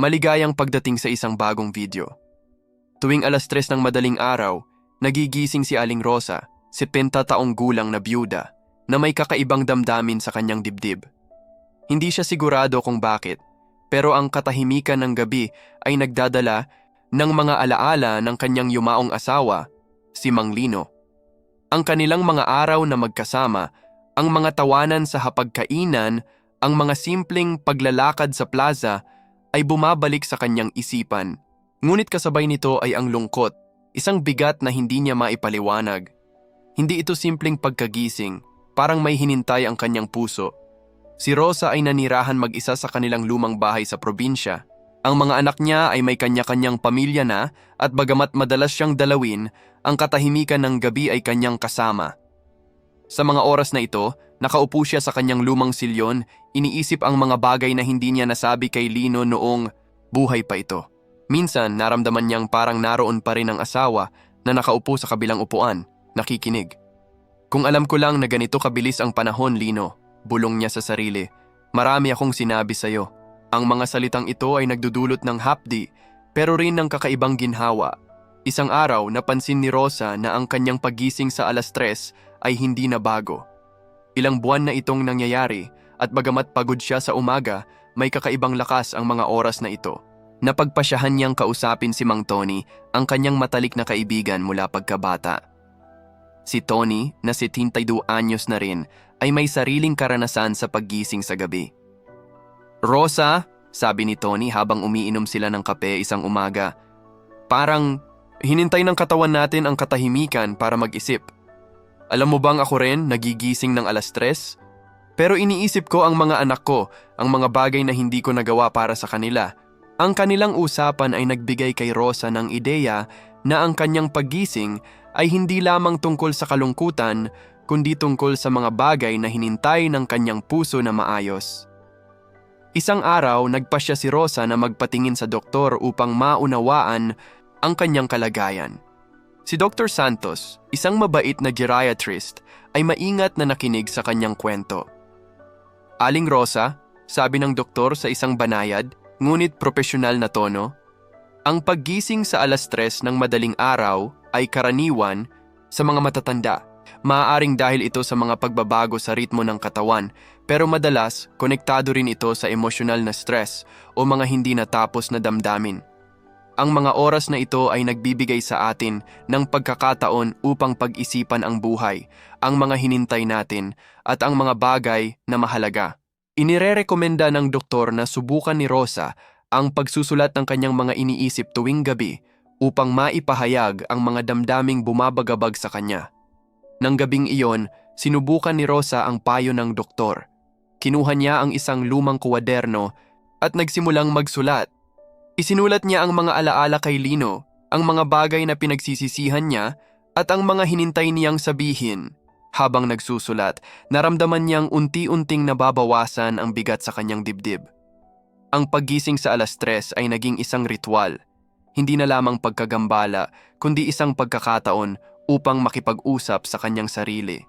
Maligayang pagdating sa isang bagong video. Tuwing alas tres ng madaling araw, nagigising si Aling Rosa, si taong gulang na byuda, na may kakaibang damdamin sa kanyang dibdib. Hindi siya sigurado kung bakit, pero ang katahimikan ng gabi ay nagdadala ng mga alaala ng kanyang yumaong asawa, si Mang Lino. Ang kanilang mga araw na magkasama, ang mga tawanan sa hapagkainan, ang mga simpleng paglalakad sa plaza ay bumabalik sa kanyang isipan. Ngunit kasabay nito ay ang lungkot, isang bigat na hindi niya maipaliwanag. Hindi ito simpleng pagkagising, parang may hinintay ang kanyang puso. Si Rosa ay nanirahan mag-isa sa kanilang lumang bahay sa probinsya. Ang mga anak niya ay may kanya-kanyang pamilya na at bagamat madalas siyang dalawin, ang katahimikan ng gabi ay kanyang kasama. Sa mga oras na ito, nakaupo siya sa kanyang lumang silyon, iniisip ang mga bagay na hindi niya nasabi kay Lino noong buhay pa ito. Minsan, naramdaman niyang parang naroon pa rin ang asawa na nakaupo sa kabilang upuan, nakikinig. Kung alam ko lang na ganito kabilis ang panahon, Lino, bulong niya sa sarili, marami akong sinabi sa'yo. Ang mga salitang ito ay nagdudulot ng hapdi, pero rin ng kakaibang ginhawa. Isang araw, napansin ni Rosa na ang kanyang pagising sa alas tres ay hindi na bago. Ilang buwan na itong nangyayari at bagamat pagod siya sa umaga, may kakaibang lakas ang mga oras na ito. Napagpasyahan niyang kausapin si Mang Tony, ang kanyang matalik na kaibigan mula pagkabata. Si Tony, na 72 anyos na rin, ay may sariling karanasan sa paggising sa gabi. Rosa, sabi ni Tony habang umiinom sila ng kape isang umaga, parang hinintay ng katawan natin ang katahimikan para mag-isip. Alam mo bang ako rin nagigising ng alas tres? Pero iniisip ko ang mga anak ko, ang mga bagay na hindi ko nagawa para sa kanila. Ang kanilang usapan ay nagbigay kay Rosa ng ideya na ang kanyang paggising ay hindi lamang tungkol sa kalungkutan, kundi tungkol sa mga bagay na hinintay ng kanyang puso na maayos. Isang araw, nagpasya si Rosa na magpatingin sa doktor upang maunawaan ang kanyang kalagayan. Si Dr. Santos, isang mabait na geriatrist, ay maingat na nakinig sa kanyang kwento. Aling Rosa, sabi ng doktor sa isang banayad, ngunit profesional na tono, ang paggising sa alas tres ng madaling araw ay karaniwan sa mga matatanda. Maaaring dahil ito sa mga pagbabago sa ritmo ng katawan, pero madalas konektado rin ito sa emosyonal na stress o mga hindi natapos na damdamin. Ang mga oras na ito ay nagbibigay sa atin ng pagkakataon upang pag-isipan ang buhay, ang mga hinintay natin, at ang mga bagay na mahalaga. Inirerekomenda ng doktor na subukan ni Rosa ang pagsusulat ng kanyang mga iniisip tuwing gabi upang maipahayag ang mga damdaming bumabagabag sa kanya. Nang gabing iyon, sinubukan ni Rosa ang payo ng doktor. Kinuha niya ang isang lumang kuwaderno at nagsimulang magsulat Isinulat niya ang mga alaala kay Lino, ang mga bagay na pinagsisisihan niya at ang mga hinintay niyang sabihin. Habang nagsusulat, naramdaman niyang unti-unting nababawasan ang bigat sa kanyang dibdib. Ang paggising sa alas tres ay naging isang ritual, hindi na lamang pagkagambala, kundi isang pagkakataon upang makipag-usap sa kanyang sarili.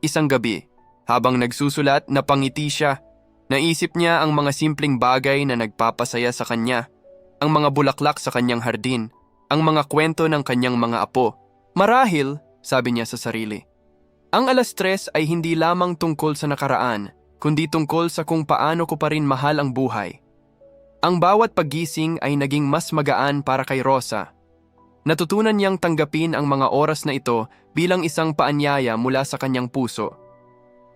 Isang gabi, habang nagsusulat, napangiti siya. Naisip niya ang mga simpleng bagay na nagpapasaya sa kanya ang mga bulaklak sa kanyang hardin, ang mga kwento ng kanyang mga apo. Marahil, sabi niya sa sarili. Ang alas tres ay hindi lamang tungkol sa nakaraan, kundi tungkol sa kung paano ko pa rin mahal ang buhay. Ang bawat paggising ay naging mas magaan para kay Rosa. Natutunan niyang tanggapin ang mga oras na ito bilang isang paanyaya mula sa kanyang puso.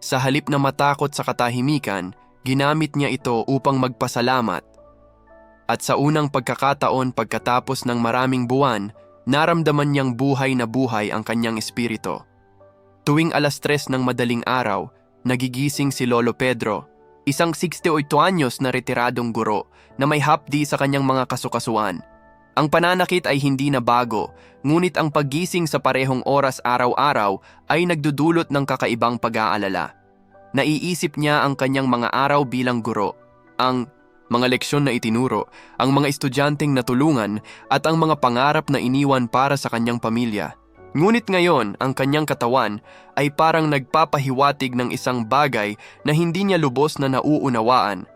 Sa halip na matakot sa katahimikan, ginamit niya ito upang magpasalamat at sa unang pagkakataon pagkatapos ng maraming buwan, naramdaman niyang buhay na buhay ang kanyang espiritu. Tuwing alas tres ng madaling araw, nagigising si Lolo Pedro, isang 68 anyos na retiradong guro na may hapdi sa kanyang mga kasukasuan. Ang pananakit ay hindi na bago, ngunit ang paggising sa parehong oras araw-araw ay nagdudulot ng kakaibang pag-aalala. Naiisip niya ang kanyang mga araw bilang guro, ang mga leksyon na itinuro, ang mga estudyanteng natulungan at ang mga pangarap na iniwan para sa kanyang pamilya. Ngunit ngayon, ang kanyang katawan ay parang nagpapahiwatig ng isang bagay na hindi niya lubos na nauunawaan.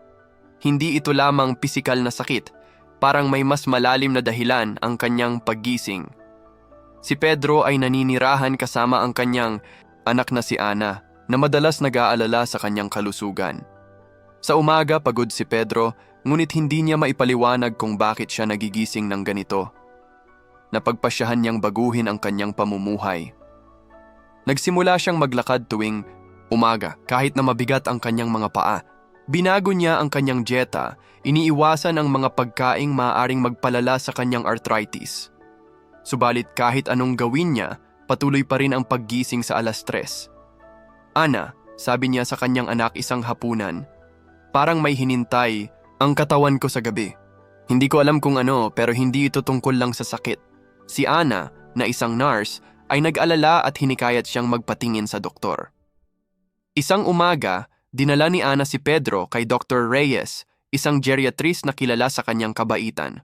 Hindi ito lamang pisikal na sakit, parang may mas malalim na dahilan ang kanyang paggising. Si Pedro ay naninirahan kasama ang kanyang anak na si Ana na madalas nag-aalala sa kanyang kalusugan. Sa umaga pagod si Pedro ngunit hindi niya maipaliwanag kung bakit siya nagigising ng ganito. Napagpasyahan niyang baguhin ang kanyang pamumuhay. Nagsimula siyang maglakad tuwing umaga kahit na mabigat ang kanyang mga paa. Binago niya ang kanyang dieta, iniiwasan ang mga pagkaing maaaring magpalala sa kanyang arthritis. Subalit kahit anong gawin niya, patuloy pa rin ang paggising sa alas tres. Ana, sabi niya sa kanyang anak isang hapunan, parang may hinintay ang katawan ko sa gabi. Hindi ko alam kung ano pero hindi ito tungkol lang sa sakit. Si Ana, na isang nurse, ay nag-alala at hinikayat siyang magpatingin sa doktor. Isang umaga, dinala ni Ana si Pedro kay Dr. Reyes, isang geriatrist na kilala sa kanyang kabaitan.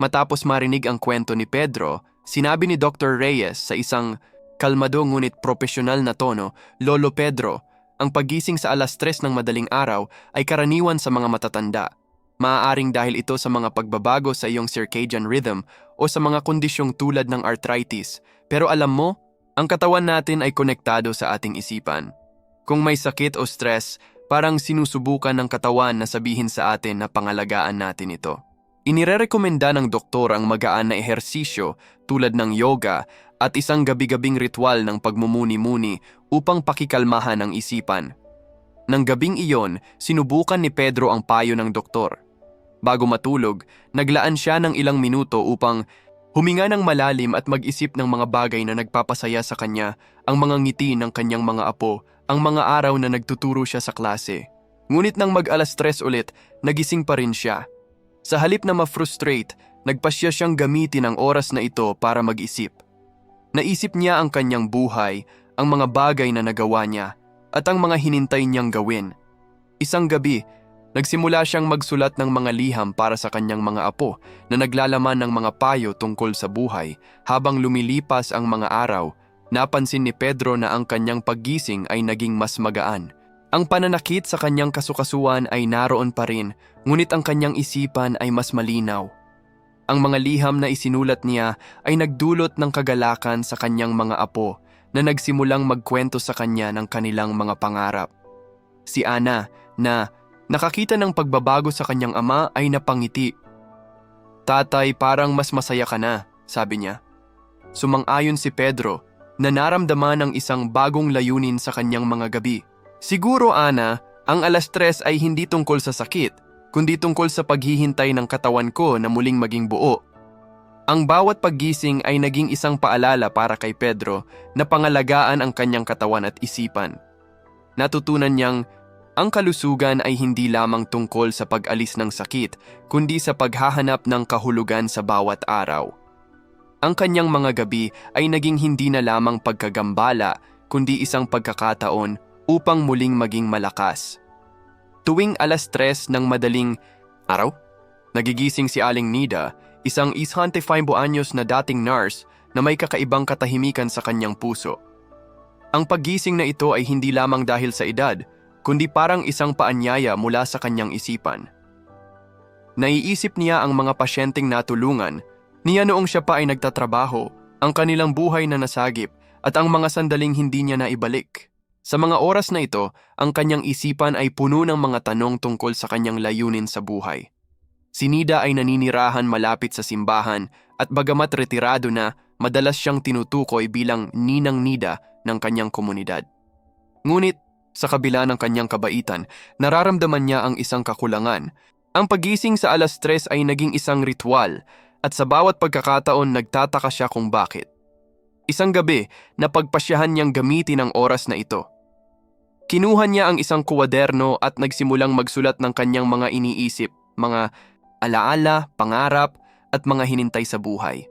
Matapos marinig ang kwento ni Pedro, sinabi ni Dr. Reyes sa isang kalmado ngunit profesional na tono, Lolo Pedro, ang pagising sa alas tres ng madaling araw ay karaniwan sa mga matatanda. Maaaring dahil ito sa mga pagbabago sa iyong circadian rhythm o sa mga kondisyong tulad ng arthritis. Pero alam mo, ang katawan natin ay konektado sa ating isipan. Kung may sakit o stress, parang sinusubukan ng katawan na sabihin sa atin na pangalagaan natin ito. Inirerekomenda ng doktor ang magaan na ehersisyo tulad ng yoga at isang gabi-gabing ritual ng pagmumuni-muni upang pakikalmahan ang isipan. Nang gabing iyon, sinubukan ni Pedro ang payo ng doktor. Bago matulog, naglaan siya ng ilang minuto upang huminga ng malalim at mag-isip ng mga bagay na nagpapasaya sa kanya, ang mga ngiti ng kanyang mga apo, ang mga araw na nagtuturo siya sa klase. Ngunit nang mag-alas tres ulit, nagising pa rin siya. Sa halip na ma-frustrate, nagpasya siyang gamitin ang oras na ito para mag-isip. Naisip niya ang kanyang buhay, ang mga bagay na nagawa niya, at ang mga hinintay niyang gawin. Isang gabi, nagsimula siyang magsulat ng mga liham para sa kanyang mga apo na naglalaman ng mga payo tungkol sa buhay. Habang lumilipas ang mga araw, napansin ni Pedro na ang kanyang paggising ay naging mas magaan. Ang pananakit sa kanyang kasukasuan ay naroon pa rin, ngunit ang kanyang isipan ay mas malinaw. Ang mga liham na isinulat niya ay nagdulot ng kagalakan sa kanyang mga apo na nagsimulang magkwento sa kanya ng kanilang mga pangarap. Si Ana, na nakakita ng pagbabago sa kanyang ama ay napangiti. Tatay, parang mas masaya ka na, sabi niya. Sumang-ayon si Pedro na naramdaman ng isang bagong layunin sa kanyang mga gabi. Siguro, Ana, ang alas tres ay hindi tungkol sa sakit, kundi tungkol sa paghihintay ng katawan ko na muling maging buo. Ang bawat paggising ay naging isang paalala para kay Pedro na pangalagaan ang kanyang katawan at isipan. Natutunan niyang ang kalusugan ay hindi lamang tungkol sa pag-alis ng sakit, kundi sa paghahanap ng kahulugan sa bawat araw. Ang kanyang mga gabi ay naging hindi na lamang pagkagambala, kundi isang pagkakataon upang muling maging malakas. Tuwing alas tres ng madaling araw, nagigising si Aling Nida, isang ishante 5 anyos na dating nurse na may kakaibang katahimikan sa kanyang puso. Ang paggising na ito ay hindi lamang dahil sa edad, kundi parang isang paanyaya mula sa kanyang isipan. Naiisip niya ang mga pasyenteng natulungan, niya noong siya pa ay nagtatrabaho, ang kanilang buhay na nasagip at ang mga sandaling hindi niya naibalik. Sa mga oras na ito, ang kanyang isipan ay puno ng mga tanong tungkol sa kanyang layunin sa buhay. Si Nida ay naninirahan malapit sa simbahan at bagamat retirado na, madalas siyang tinutukoy bilang ninang Nida ng kanyang komunidad. Ngunit, sa kabila ng kanyang kabaitan, nararamdaman niya ang isang kakulangan. Ang pagising sa alas tres ay naging isang ritual at sa bawat pagkakataon nagtataka siya kung bakit. Isang gabi, napagpasyahan niyang gamitin ang oras na ito. Kinuha niya ang isang kuwaderno at nagsimulang magsulat ng kanyang mga iniisip, mga alaala, pangarap, at mga hinintay sa buhay.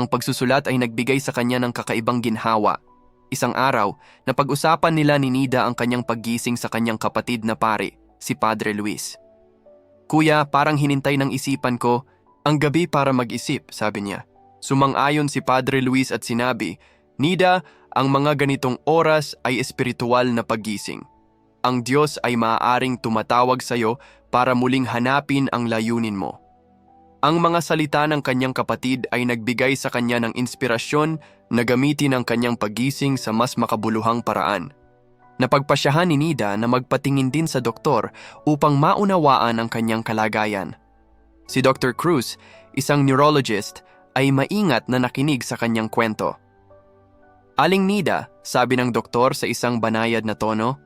Ang pagsusulat ay nagbigay sa kanya ng kakaibang ginhawa. Isang araw, napag-usapan nila ni Nida ang kanyang paggising sa kanyang kapatid na pare, si Padre Luis. Kuya, parang hinintay ng isipan ko, ang gabi para mag-isip, sabi niya. Sumang-ayon si Padre Luis at sinabi, Nida, ang mga ganitong oras ay espiritual na paggising. ang Diyos ay maaaring tumatawag sa iyo para muling hanapin ang layunin mo. Ang mga salita ng kanyang kapatid ay nagbigay sa kanya ng inspirasyon na gamitin ang kanyang pagising sa mas makabuluhang paraan. Napagpasyahan ni Nida na magpatingin din sa doktor upang maunawaan ang kanyang kalagayan. Si Dr. Cruz, isang neurologist, ay maingat na nakinig sa kanyang kwento. Aling Nida, sabi ng doktor sa isang banayad na tono,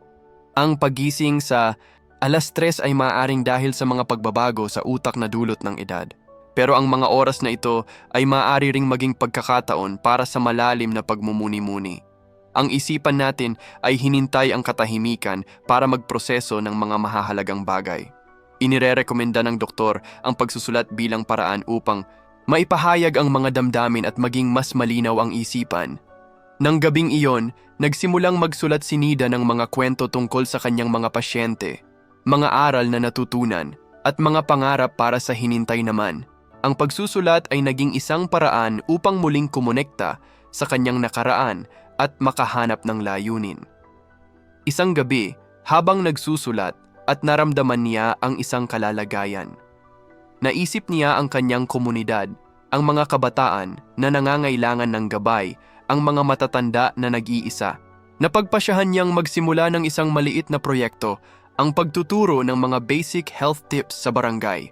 ang pagising sa alas tres ay maaaring dahil sa mga pagbabago sa utak na dulot ng edad. Pero ang mga oras na ito ay maaari ring maging pagkakataon para sa malalim na pagmumuni-muni. Ang isipan natin ay hinintay ang katahimikan para magproseso ng mga mahahalagang bagay. Inirerekomenda ng doktor ang pagsusulat bilang paraan upang maipahayag ang mga damdamin at maging mas malinaw ang isipan. Nang gabing iyon, nagsimulang magsulat si Nida ng mga kwento tungkol sa kanyang mga pasyente, mga aral na natutunan, at mga pangarap para sa hinintay naman. Ang pagsusulat ay naging isang paraan upang muling kumonekta sa kanyang nakaraan at makahanap ng layunin. Isang gabi, habang nagsusulat at naramdaman niya ang isang kalalagayan. Naisip niya ang kanyang komunidad, ang mga kabataan na nangangailangan ng gabay, ang mga matatanda na nag-iisa. Napagpasyahan niyang magsimula ng isang maliit na proyekto, ang pagtuturo ng mga basic health tips sa barangay.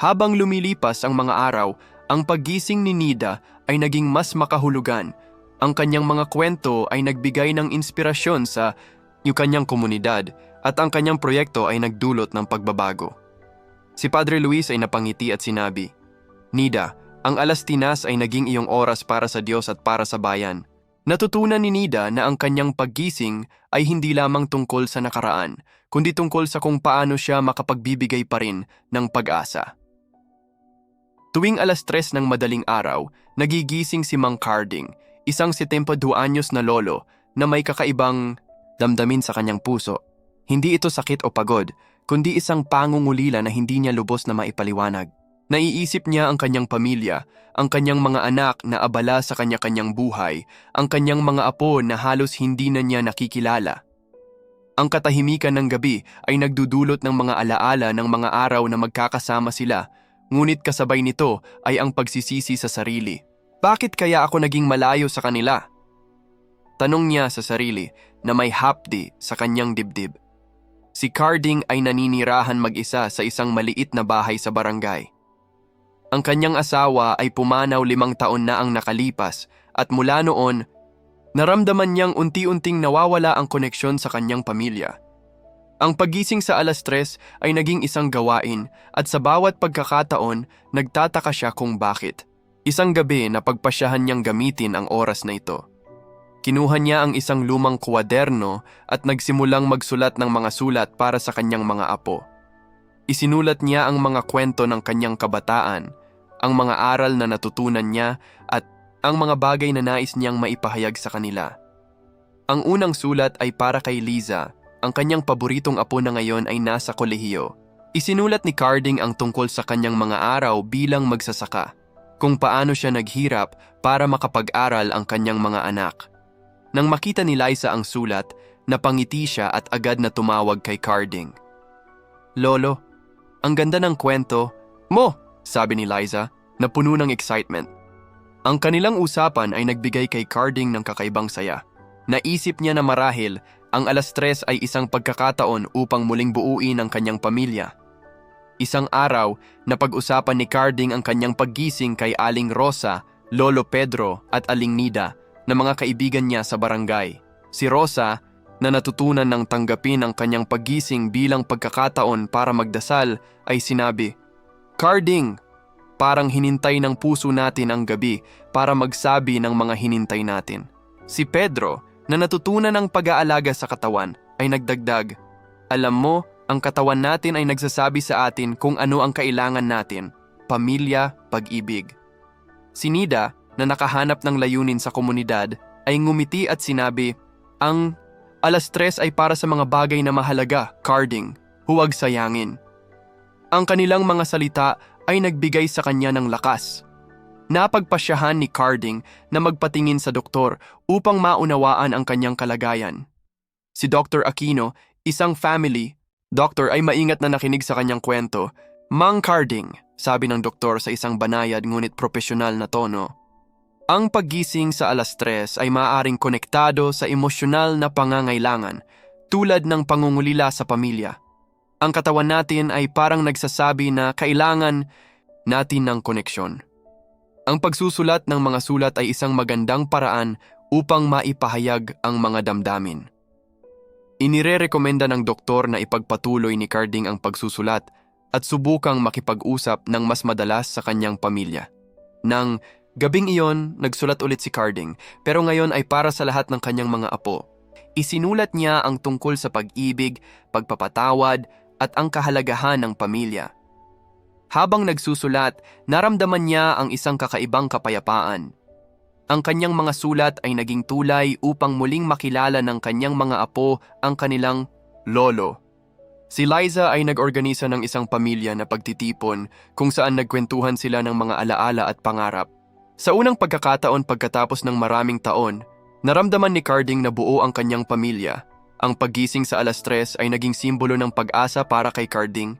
Habang lumilipas ang mga araw, ang paggising ni Nida ay naging mas makahulugan ang kanyang mga kwento ay nagbigay ng inspirasyon sa yung kanyang komunidad at ang kanyang proyekto ay nagdulot ng pagbabago. Si Padre Luis ay napangiti at sinabi, Nida, ang alas tinas ay naging iyong oras para sa Diyos at para sa bayan. Natutunan ni Nida na ang kanyang paggising ay hindi lamang tungkol sa nakaraan, kundi tungkol sa kung paano siya makapagbibigay pa rin ng pag-asa. Tuwing alas tres ng madaling araw, nagigising si Mang Carding, isang 72 anyos na lolo na may kakaibang damdamin sa kanyang puso. Hindi ito sakit o pagod, kundi isang pangungulila na hindi niya lubos na maipaliwanag. Naiisip niya ang kanyang pamilya, ang kanyang mga anak na abala sa kanya-kanyang buhay, ang kanyang mga apo na halos hindi na niya nakikilala. Ang katahimikan ng gabi ay nagdudulot ng mga alaala ng mga araw na magkakasama sila, ngunit kasabay nito ay ang pagsisisi sa sarili. Bakit kaya ako naging malayo sa kanila? Tanong niya sa sarili na may hapdi sa kanyang dibdib. Si Carding ay naninirahan mag-isa sa isang maliit na bahay sa barangay. Ang kanyang asawa ay pumanaw limang taon na ang nakalipas at mula noon, naramdaman niyang unti-unting nawawala ang koneksyon sa kanyang pamilya. Ang pagising sa alas tres ay naging isang gawain at sa bawat pagkakataon, nagtataka siya kung bakit. Isang gabi na pagpasyahan niyang gamitin ang oras na ito. Kinuha niya ang isang lumang kwaderno at nagsimulang magsulat ng mga sulat para sa kanyang mga apo. Isinulat niya ang mga kwento ng kanyang kabataan, ang mga aral na natutunan niya at ang mga bagay na nais niyang maipahayag sa kanila. Ang unang sulat ay para kay Liza, ang kanyang paboritong apo na ngayon ay nasa kolehiyo. Isinulat ni Carding ang tungkol sa kanyang mga araw bilang magsasaka kung paano siya naghirap para makapag-aral ang kanyang mga anak. Nang makita ni Liza ang sulat, napangiti siya at agad na tumawag kay Carding. Lolo, ang ganda ng kwento. Mo, sabi ni Liza, na puno ng excitement. Ang kanilang usapan ay nagbigay kay Carding ng kakaibang saya. Naisip niya na marahil ang alas tres ay isang pagkakataon upang muling buuin ang kanyang pamilya Isang araw, napag-usapan ni Carding ang kanyang paggising kay Aling Rosa, Lolo Pedro at Aling Nida na mga kaibigan niya sa barangay. Si Rosa, na natutunan ng tanggapin ang kanyang paggising bilang pagkakataon para magdasal, ay sinabi, Carding, parang hinintay ng puso natin ang gabi para magsabi ng mga hinintay natin. Si Pedro, na natutunan ng pag-aalaga sa katawan, ay nagdagdag, Alam mo, ang katawan natin ay nagsasabi sa atin kung ano ang kailangan natin, pamilya, pag-ibig. Si Nida, na nakahanap ng layunin sa komunidad, ay ngumiti at sinabi, Ang alas tres ay para sa mga bagay na mahalaga, carding, huwag sayangin. Ang kanilang mga salita ay nagbigay sa kanya ng lakas. Napagpasyahan ni Carding na magpatingin sa doktor upang maunawaan ang kanyang kalagayan. si Dr. Aquino, isang family. Doctor ay maingat na nakinig sa kanyang kwento. Mang Carding, sabi ng doktor sa isang banayad ngunit profesional na tono. Ang paggising sa alas tres ay maaaring konektado sa emosyonal na pangangailangan tulad ng pangungulila sa pamilya. Ang katawan natin ay parang nagsasabi na kailangan natin ng koneksyon. Ang pagsusulat ng mga sulat ay isang magandang paraan upang maipahayag ang mga damdamin. Inirerekomenda ng doktor na ipagpatuloy ni Carding ang pagsusulat at subukang makipag-usap ng mas madalas sa kanyang pamilya. Nang gabing iyon, nagsulat ulit si Carding pero ngayon ay para sa lahat ng kanyang mga apo. Isinulat niya ang tungkol sa pag-ibig, pagpapatawad at ang kahalagahan ng pamilya. Habang nagsusulat, naramdaman niya ang isang kakaibang kapayapaan. Ang kanyang mga sulat ay naging tulay upang muling makilala ng kanyang mga apo ang kanilang lolo. Si Liza ay nag-organisa ng isang pamilya na pagtitipon kung saan nagkwentuhan sila ng mga alaala at pangarap. Sa unang pagkakataon pagkatapos ng maraming taon, naramdaman ni Carding na buo ang kanyang pamilya. Ang paggising sa alas tres ay naging simbolo ng pag-asa para kay Carding.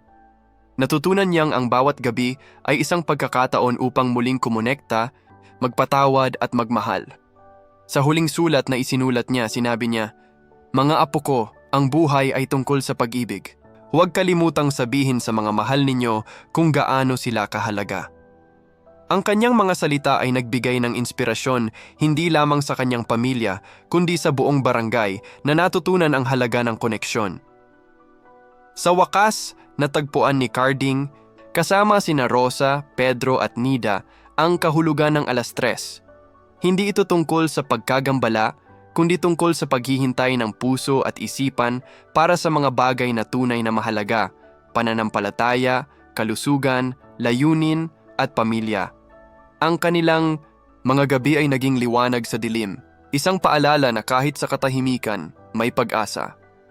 Natutunan niyang ang bawat gabi ay isang pagkakataon upang muling kumonekta magpatawad at magmahal. Sa huling sulat na isinulat niya, sinabi niya, Mga apo ko, ang buhay ay tungkol sa pag-ibig. Huwag kalimutang sabihin sa mga mahal ninyo kung gaano sila kahalaga. Ang kanyang mga salita ay nagbigay ng inspirasyon hindi lamang sa kanyang pamilya, kundi sa buong barangay na natutunan ang halaga ng koneksyon. Sa wakas, natagpuan ni Carding, kasama sina Rosa, Pedro at Nida, ang kahulugan ng alas tres. Hindi ito tungkol sa pagkagambala, kundi tungkol sa paghihintay ng puso at isipan para sa mga bagay na tunay na mahalaga, pananampalataya, kalusugan, layunin, at pamilya. Ang kanilang mga gabi ay naging liwanag sa dilim, isang paalala na kahit sa katahimikan, may pag-asa.